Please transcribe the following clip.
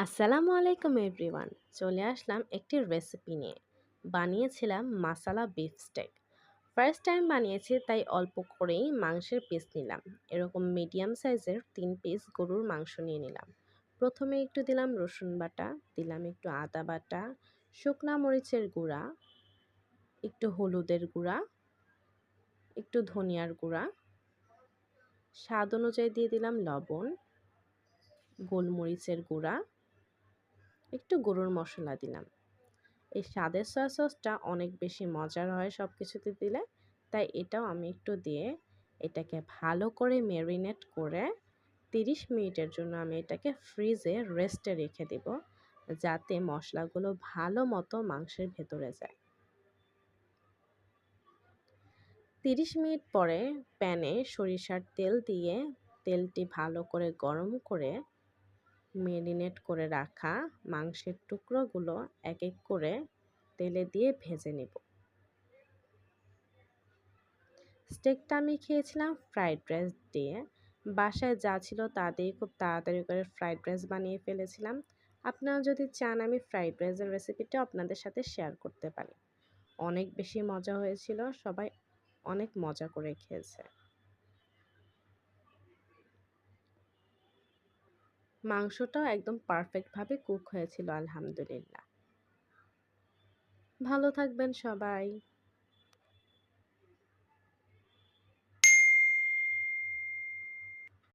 আসসালামু আলাইকুম এভরিওয়ান। চলে আসলাম একটি রেসিপি নিয়ে। বানিয়েছিলাম মাসালা বিফ স্টেক ফার্স্ট টাইম বানিয়েছি, তাই অল্প করেই মাংসের পিস নিলাম। এরকম মিডিয়াম সাইজের তিন পিস গরুর মাংস নিয়ে নিলাম। প্রথমে একটু দিলাম রসুন বাটা, দিলাম একটু আদা বাটা, শুকনা মরিচের গুঁড়া, একটু হলুদের গুঁড়া, একটু ধনিয়ার গুঁড়া, স্বাদ অনুযায়ী দিয়ে দিলাম লবণ, গোলমরিচের গুঁড়া একটু গরুর মশলা দিলাম। এই স্বাদের সয়া সসটা অনেক বেশি মজার হয় সব কিছুতে দিলে। তাই এটাও আমি একটু দিয়ে এটাকে ভালো করে ম্যারিনেট করে তিরিশ মিনিটের জন্য আমি এটাকে ফ্রিজে রেস্টে রেখে দেব, যাতে মশলাগুলো ভালো মতো মাংসের ভেতরে যায়। তিরিশ মিনিট পরে প্যানে সরিষার তেল দিয়ে তেলটি ভালো করে গরম করে মেরিনেট করে রাখা মাংসের টুকরোগুলো এক এক করে তেলে দিয়ে ভেজে নেব। স্টেকটা আমি খেয়েছিলাম ফ্রাইড রাইস দিয়ে। বাসায় যা ছিল তা দিয়ে খুব তাড়াতাড়ি করে ফ্রাইড রাইস বানিয়ে ফেলেছিলাম। আপনারা যদি চান আমি ফ্রাইড রাইসের রেসিপিটা আপনাদের সাথে শেয়ার করতে পারি। অনেক বেশি মজা হয়েছিল, সবাই অনেক মজা করে খেয়েছে। মাংসটাও একদম পারফেক্টভাবে কুক হয়েছিল আলহামদুলিল্লাহ। ভালো থাকবেন সবাই।